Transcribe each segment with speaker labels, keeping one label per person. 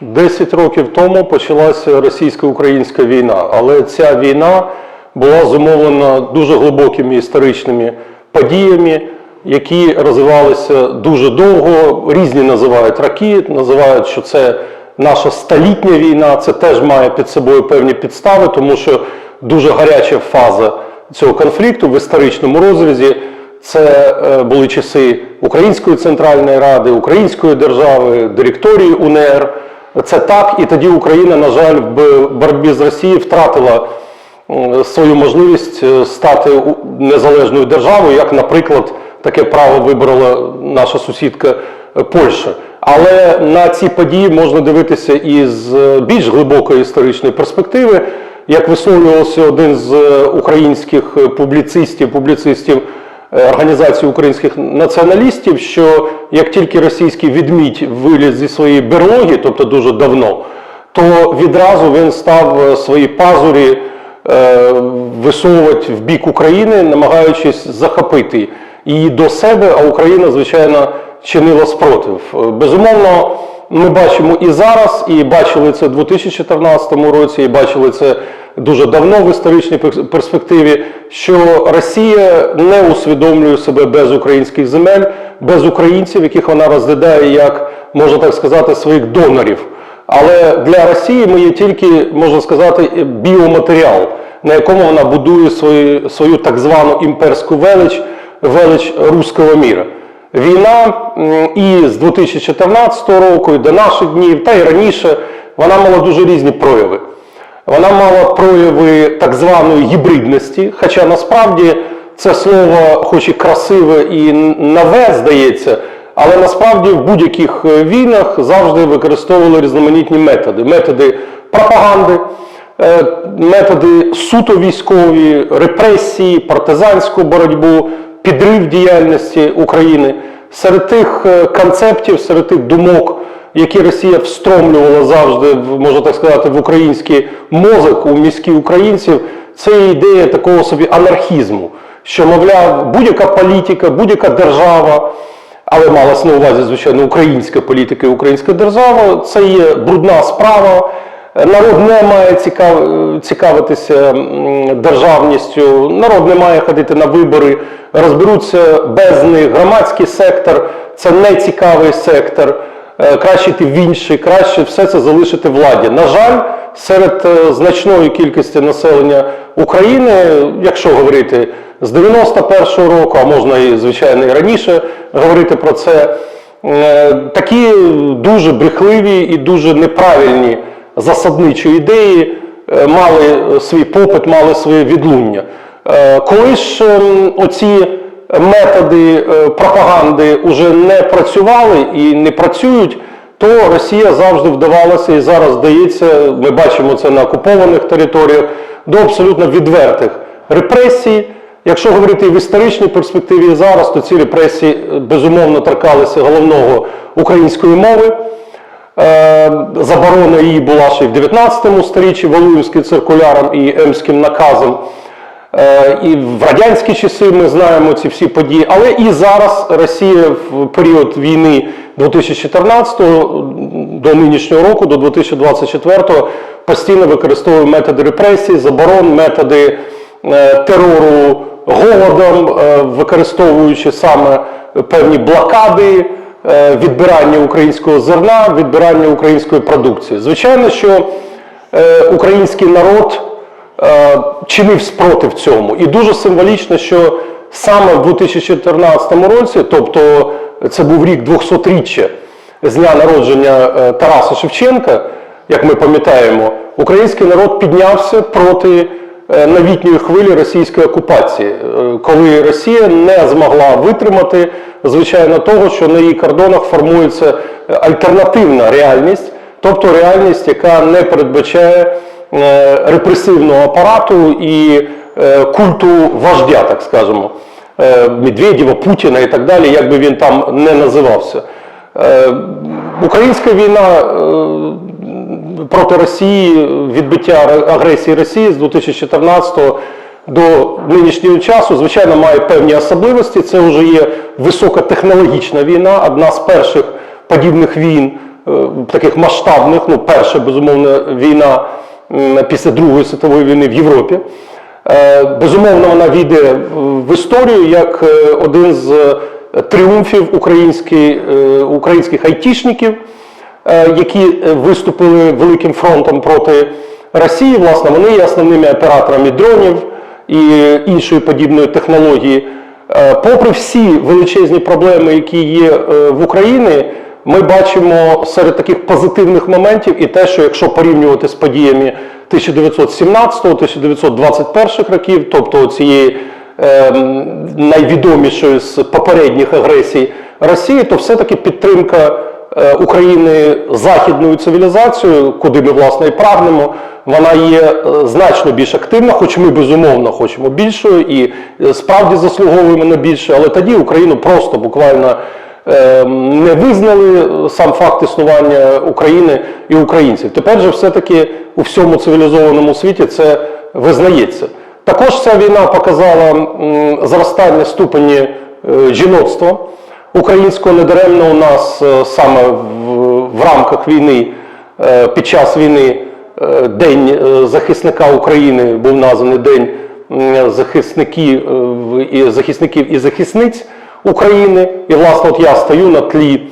Speaker 1: 10 років тому почалася російсько-українська війна, але ця війна була зумовлена дуже глибокими історичними подіями, які розвивалися дуже довго. Різні називають роки, називають, що це наша столітня війна. Це теж має під собою певні підстави, тому що дуже гаряча фаза цього конфлікту в історичному розрізі. Це е, були часи Української Центральної Ради, Української держави, директорії УНР. Це так, і тоді Україна, на жаль, в боротьбі з Росією втратила свою можливість е, стати незалежною державою, як, наприклад, таке право вибрала наша сусідка е, Польща. Але на ці події можна дивитися із е, більш глибокої історичної перспективи. Як висловлювався один з українських публіцистів, публіцистів Організації українських націоналістів, що як тільки російський відмідь виліз зі своєї берлоги, тобто дуже давно, то відразу він став е, свої пазурі е, висовувати в бік України, намагаючись захопити її до себе, а Україна, звичайно, чинила спротив. Е, Безумовно, ми бачимо і зараз, і бачили це в 2014 році, і бачили це дуже давно в історичній перспективі, що Росія не усвідомлює себе без українських земель, без українців, яких вона розглядає як, можна так сказати, своїх донорів. Але для Росії ми є тільки, можна сказати, біоматеріал, на якому вона будує свою, свою так звану імперську велич, велич руського міра. Війна і з 2014 року, і до наших днів, та й раніше, вона мала дуже різні прояви. Вона мала прояви так званої гібридності, хоча насправді це слово, хоч і красиве і нове, здається, але насправді в будь-яких е, війнах завжди використовували різноманітні методи: методи пропаганди, е, методи суто військові, репресії, партизанську боротьбу, підрив діяльності України. Серед тих е, концептів, серед тих думок, які Росія встромлювала завжди, можна так сказати, в український мозок, у мізки українців, це ідея такого собі анархізму, що, мовляв, будь-яка політика, будь-яка держава, але малась на увазі, звичайно, українська політика і українська держава, це є брудна справа. Народ не має цікав- цікавитися державністю, народ не має ходити на вибори, розберуться без них. Громадський сектор це не цікавий сектор. Е, Краще йти в інший, краще все це залишити владі. На жаль, серед е, значної кількості населення України, якщо говорити з 91-го року, а можна і звичайно і раніше говорити про це, е, такі дуже брехливі і дуже неправильні засадничі ідеї е, мали свій попит, мали своє відлуння. Е, Коли ж ем, оці методи е, пропаганди вже не працювали і не працюють, то Росія завжди вдавалася і зараз здається, ми бачимо це на окупованих територіях, до абсолютно відвертих репресій. Якщо говорити в історичній перспективі зараз, то ці репресії безумовно торкалися головного української мови. Е, Заборона її була ще й в 19 сторіччі Валуївським циркуляром і Емським наказом. Е, І в радянські часи ми знаємо ці всі події, але і зараз Росія в період війни 2014 до нинішнього року, до 2024 постійно використовує методи репресії, заборон, методи е, терору голодом, використовуючи саме певні блокади, відбирання українського зерна, відбирання української продукції. Звичайно, що е, український народ е, чинив спротив цьому. І дуже символічно, що саме в 2014 році, тобто це був рік 200-річчя з дня народження е, Тараса Шевченка, як ми пам'ятаємо, український народ піднявся проти е, новітньої хвилі російської окупації, е, коли Росія не змогла витримати, звичайно, того, що на її кордонах формується е, альтернативна реальність, тобто реальність, яка не передбачає е, репресивного апарату і е, культу вождя, так скажемо, Медведєва, Путіна і так далі, як би він там не називався. Українська війна проти Росії, відбиття агресії Росії з 2014 до нинішнього часу, звичайно, має певні особливості. Це вже є високотехнологічна війна, одна з перших подібних війн таких масштабних. Ну, перша, безумовно, війна після Другої світової війни в Європі. Е, Безумовно, вона війде в- історію як е, один з е, тріумфів е, українських айтішників, е, які е, виступили великим фронтом проти Росії. Власне, вони є основними операторами дронів і іншої подібної технології. Е, Попри всі величезні проблеми, які є е, в Україні, ми бачимо серед таких позитивних моментів і те, що якщо порівнювати з подіями 1917-1921 років, тобто цієї е, найвідомішої з попередніх агресій Росії, то все-таки підтримка України західною цивілізацією, куди ми власне і прагнемо, вона є е, значно більш активна, хоч ми безумовно хочемо більшою і е, справді заслуговуємо на більше, але тоді Україну просто буквально е, не визнали сам факт існування України і українців. Тепер же все-таки у всьому цивілізованому світі це визнається. Також ця війна показала зростання ступені е, жіноцтва українського недаремно у нас е, саме в, в рамках війни, е, під час війни, е, День захисника України був названий День захисників, і захисників і захисниць України. І, власне, от я стою на тлі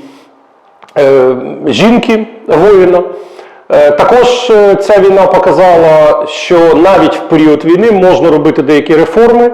Speaker 1: жінки воїна. Також ця війна показала, що навіть в період війни можна робити деякі реформи.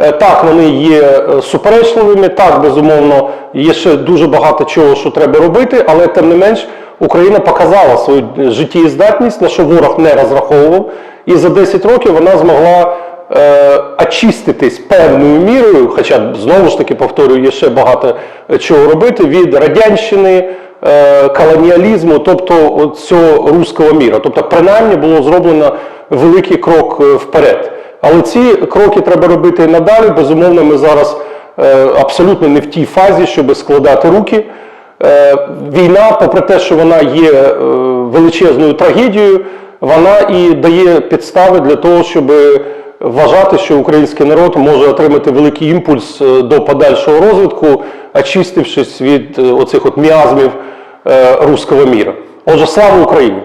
Speaker 1: Е, Так, вони є е, суперечливими, так, безумовно, є ще дуже багато чого, що треба робити, але тим не менш Україна показала свою життєздатність, на що ворог не розраховував, і за 10 років вона змогла е, очиститись певною мірою, хоча знову ж таки повторюю, є ще багато е, чого робити від радянщини, е, колоніалізму, тобто от цього руського міра. Тобто, принаймні було зроблено великий крок е, вперед. Але ці кроки треба робити і надалі. Безумовно, ми зараз е, абсолютно не в тій фазі, щоб складати руки. Е, Війна, попри те, що вона є е, величезною трагедією, вона і дає підстави для того, щоб вважати, що український народ може отримати великий імпульс до подальшого розвитку, очистившись від оцих от міазмів руського міра. Отже, слава Україні!